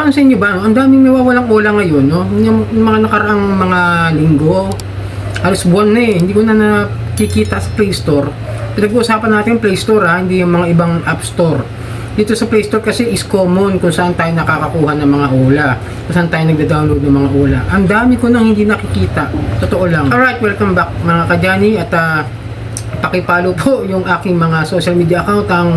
napansin nyo ba, ang daming nawawalang ola ngayon, no? Yung, yung mga nakaraang mga linggo, halos buwan na eh, hindi ko na nakikita sa Play Store. Pinag-uusapan natin Play Store ha, hindi yung mga ibang App Store. Dito sa Play Store kasi is common kung saan tayo nakakakuha ng mga ola, kung saan tayo nagda-download ng mga ola. Ang dami ko nang hindi nakikita, totoo lang. Alright, welcome back mga kajani at ah, pakipalo po yung aking mga social media account, ang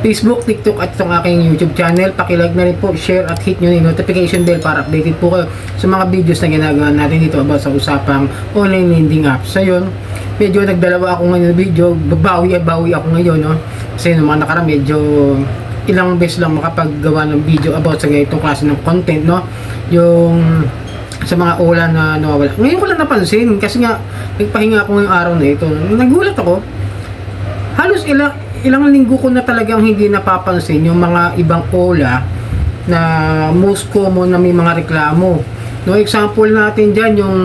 Facebook, TikTok at itong aking YouTube channel. Pakilike na rin po, share at hit nyo yung notification bell para updated po kayo sa mga videos na ginagawa natin dito about sa usapang online lending apps. So yun, medyo nagdalawa ako ngayon ng video, babawi-bawi ako ngayon, no? Kasi nung mga nakara medyo ilang beses lang makapaggawa ng video about sa ganitong klase ng content, no? Yung sa mga ulan na nawawala. Ngayon ko lang napansin kasi nga nagpahinga ako ngayong araw na ito. Nagulat ako. Halos ilang ilang linggo ko na talagang hindi napapansin yung mga ibang ola na most common na may mga reklamo. No, example natin diyan yung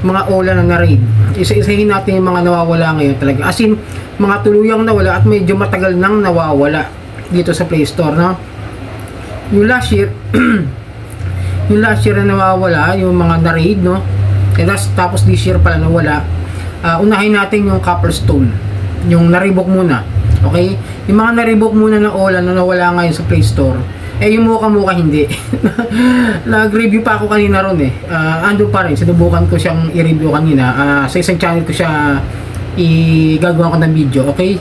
mga ola na na-raid. Isa-isahin natin yung mga nawawala ngayon talaga. As in, mga tuluyang nawala at medyo matagal nang nawawala dito sa Play Store, no? Yung last year, yung last year na nawawala, yung mga na-raid, no? Eh, das, tapos this year pala nawala. Ah, unahin natin yung Copperstone. Yung naribok muna. Okay? Yung mga naribok muna na Ola na nawala ngayon sa Play Store. Eh, yung muka-muka hindi. Nag-review pa ako kanina ron eh. Ah, ando pa rin. Sinubukan ko siyang i-review kanina. Ah, sa isang channel ko siya i-gagawa ko ng video. Okay?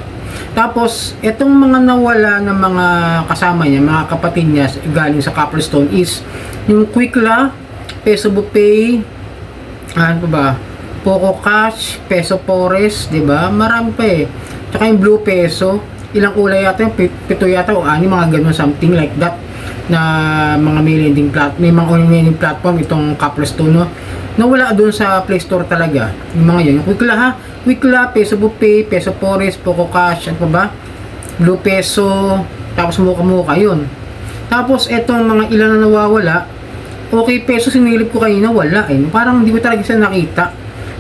Tapos, itong mga nawala ng mga kasama niya, mga kapatid niya galing sa Copperstone is yung Quickla, Peso Pay, ano pa ba? Poco Cash, Peso Forest, 'di ba? Marami pa eh. Tsaka yung Blue Peso, ilang kulay yata, yung pi- pito yata o ani mga ganun something like that na mga may lending plat may mga online platform itong Copperstone no nawala doon sa Play Store talaga yung mga yan yung Quickla ha Quickla, Peso Pay, Peso Forest, Poco Cash ano pa ba? Blue Peso tapos muka-muka yun. Tapos etong mga ilan na nawawala. Okay peso sinilip ko kanina wala eh. Parang hindi ko talaga siya nakita.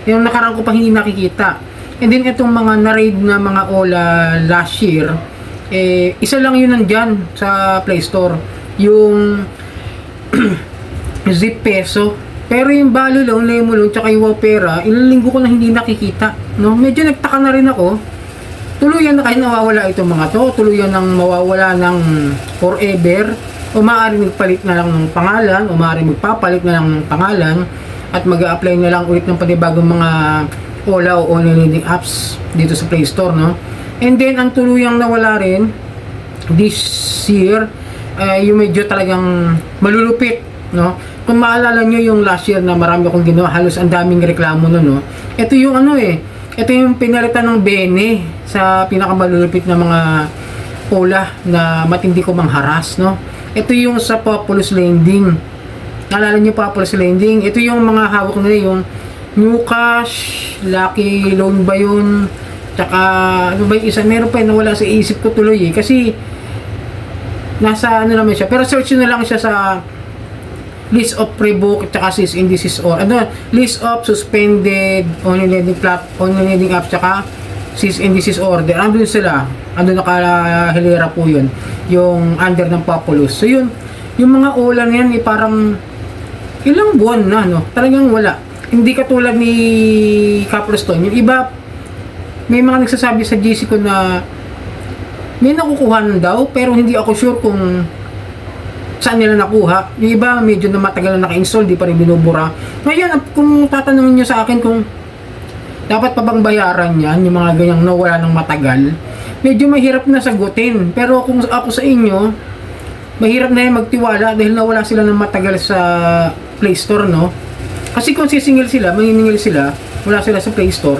Yung nakaraan ko pa hindi nakikita. And then itong mga na-raid na mga ola last year eh isa lang yun nandyan sa Play Store. Yung zip peso. Pero yung Balulong, Lemulong, tsaka yung Wopera, ilang linggo ko na hindi nakikita. No? Medyo nagtaka na rin ako. Tuluyan na kahit nawawala itong mga to, tuluyan nang mawawala ng forever, o maaaring magpalit na lang ng pangalan, o maaaring magpapalit na lang ng pangalan, at mag apply na lang ulit ng panibagong mga OLA o online apps dito sa Play Store. No? And then, ang tuluyang nawala rin, this year, eh, yung medyo talagang malulupit, no? Kung maalala nyo yung last year na marami akong ginawa, halos ang daming reklamo no, no? Ito yung ano eh, ito yung pinalitan ng Bene sa pinakamalulupit na mga ola na matindi ko mangharas, no? Ito yung sa Populous Lending. Naalala nyo Populous Lending? Ito yung mga hawak nila yung New Cash, Lucky Loan ba yun? Tsaka, ano ba yung isa? Meron pa yun, nawala sa isip ko tuloy eh. Kasi, nasa ano naman siya. Pero search nyo na lang siya sa list of pre-book tsaka cease and desist or ano list of suspended online lending plat online lending apps tsaka cease and desist order. Andun sila. Andun nakalahilera po yun. Yung under ng Populous. So yun yung mga ulan yan eh, parang ilang buwan na no? Talagang wala. Hindi katulad ni Caprostone yung iba may mga nagsasabi sa GC ko na may nakukuha daw pero hindi ako sure kung saan nila nakuha. Yung iba medyo na matagal na naka-install, di pa rin binubura. Ngayon, kung tatanungin nyo sa akin kung dapat pa bang bayaran yan, yung mga ganyang nawala ng matagal, medyo mahirap na sagutin. Pero kung ako sa inyo, mahirap na yan magtiwala dahil nawala sila ng matagal sa Play Store, no? Kasi kung sisingil sila, maniningil sila, wala sila sa Play Store,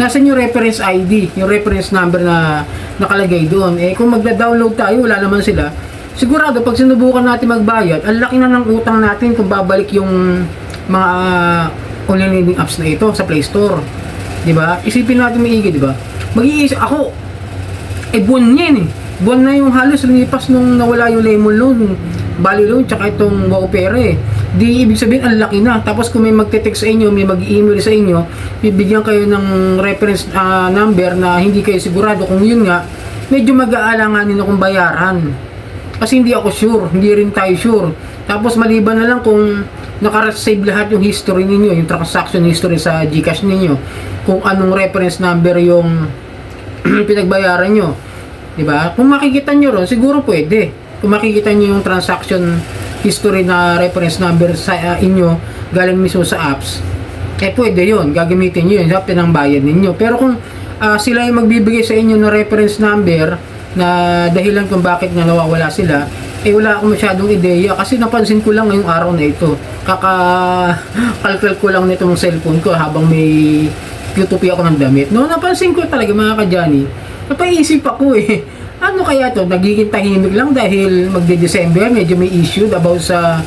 nasa yung reference ID, yung reference number na nakalagay doon. Eh, kung magda-download tayo, wala naman sila. Sigurado, pag sinubukan natin magbayad, ang laki na ng utang natin kung babalik yung mga online lending apps na ito sa Play Store. 'Di ba? Isipin natin maigi, 'di ba? Mag-iisip ako, eh buwan yan eh. Buwan na yung halos lumipas nung nawala yung Lemon Loan, Bali Loan, tsaka itong Wopera eh. Di ibig sabihin, ang laki na. Tapos kung may magte-text sa inyo, may mag-email sa inyo, bibigyan kayo ng reference ah, number na hindi kayo sigurado kung yun nga, medyo mag-aalanganin akong bayaran. Kasi hindi ako sure, hindi rin tayo sure. Tapos maliban na lang kung naka-save lahat yung history ninyo, yung transaction history sa GCash ninyo, kung anong reference number yung pinagbayaran nyo. 'Di ba? Kung makikita nyo ron, siguro pwede. Kung makikita nyo yung transaction history na reference number sa uh, inyo galing mismo sa apps, eh pwede yun. Gagamitin nyo yun sa pinangbayad ninyo. Pero kung ah, sila yung magbibigay sa inyo ng reference number na dahilan kung bakit nga nawawala sila, eh wala akong masyadong ideya kasi napansin ko lang ngayong araw na ito. Kaka-calculate ko lang nitong cellphone ko habang may Q2P ako ng damit. No, napansin ko talaga mga kadyani. Napaisip ako eh. Ano kaya to? Nagiging tahimik lang dahil magde-December, medyo may issue about sa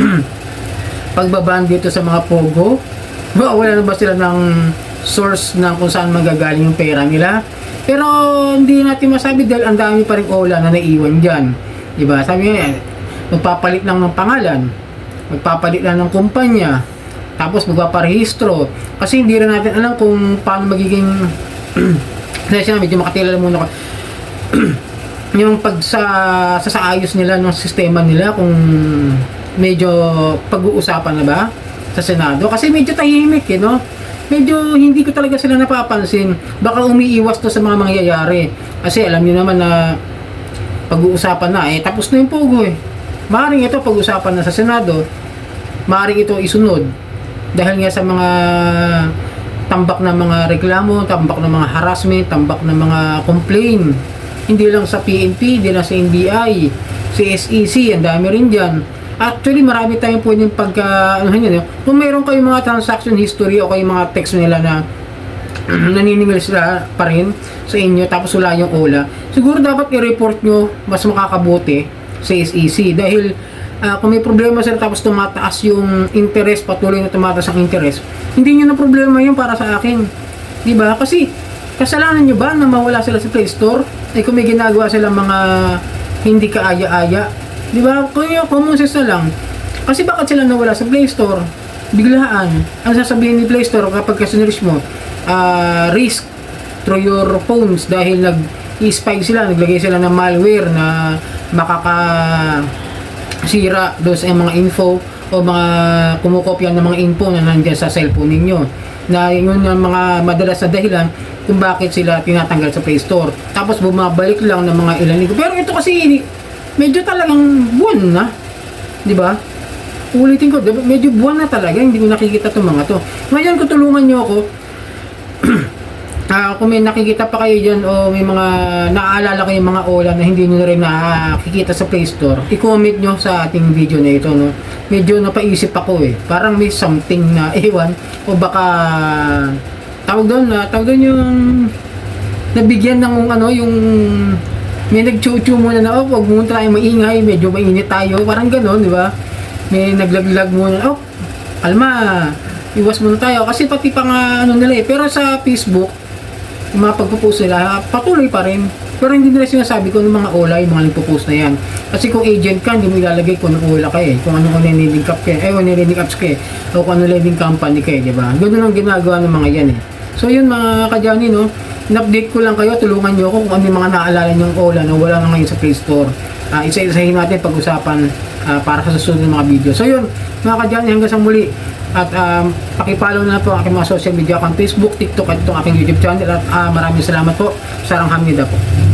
pagbaban dito sa mga pogo. Wala na ba sila ng source ng kung saan magagaling yung pera nila? Pero hindi natin masabi dahil ang dami pa rin ola na naiwan dyan. Diba? Sabi nga, magpapalit lang ng pangalan, magpapalit lang ng kumpanya, tapos magpaparehistro. Kasi hindi rin natin alam kung paano magiging kasi siya medyo makatila muna ako yung pag sa, sa saayos nila ng sistema nila kung medyo pag-uusapan na ba sa Senado kasi medyo tahimik eh no medyo hindi ko talaga sila napapansin baka umiiwas to sa mga mangyayari kasi alam niyo naman na pag-uusapan na eh tapos na yung pogo eh maaaring ito pag-usapan na sa Senado maaaring ito isunod dahil nga sa mga tambak na mga reklamo, tambak na mga harassment, tambak na mga complaint. Hindi lang sa PNP, hindi lang sa NBI, sa SEC, ang dami rin dyan. Actually, marami tayong pwedeng pagka, ano yun, eh. kung mayroon kayong mga transaction history o kayong mga text nila na naniningil sila pa rin sa inyo tapos wala yung OLA, siguro dapat i-report nyo mas makakabuti sa SEC dahil ah, kung may problema sila tapos tumataas yung interest, patuloy na tumataas ang interest, hindi nyo na problema yun para sa akin. Ba? Kasi, kasalanan nyo ba na mawala sila sa Play Store? Eh kung may ginagawa sila mga hindi kaaya-aya. Di ba? Yung common sense na lang. Kasi bakit sila nawala sa Play Store? Biglaan. Ang sasabihin ni Play Store kapag kasineris mo, ah, risk through your phones dahil nag i-spy sila, naglagay sila ng malware na makaka sira doon sa mga info o mga kumukopya ng mga info na nandiyan sa cellphone ninyo na yun yung mga madalas na dahilan kung bakit sila tinatanggal sa Play Store. Tapos bumabalik lang ng mga ilan linggo. Pero ito kasi medyo talagang buwan na. Di ba? Ulitin ko, diba? medyo buwan na talaga. Hindi ko nakikita itong mga to. Ngayon, kung tulungan nyo ako, Ah, kung may nakikita pa kayo dyan o may mga naaalala kayong mga ola na hindi nyo na rin nakikita sa Play Store, i-comment nyo sa ating video na ito. No? Medyo napaisip ako eh. Parang may something na ewan o baka tawag doon na tawag doon yung nabigyan ng ano yung may nagchuchu muna na oh wag muna tayo maingay medyo mainit tayo parang gano'n di ba may naglaglag muna oh alma iwas muna tayo kasi pati pa nga ano nila eh pero sa Facebook yung mga pagpo-post nila, patuloy pa rin. Pero hindi nila sinasabi kung anong mga ola yung mga nagpo-post na yan. Kasi kung agent ka, hindi mo ilalagay kung anong ola ka eh. Kung anong lending cap ka eh. Anong lending apps ka eh. O kung anong lending company ka eh, di ba? Ganun ang ginagawa ng mga yan eh. So yun mga kadyani no, in-update ko lang kayo, tulungan nyo ako kung ano mga naalala nyong ola na wala na ngayon sa Play Store. Ah, isa-isahin natin pag-usapan ah, para sa susunod ng mga video. So yun, mga kadyani, hanggang sa muli. At um, pakipollow na po ang aking mga social media account, Facebook, TikTok at itong aking YouTube channel. At ah, maraming salamat po. Sarang hamnida po.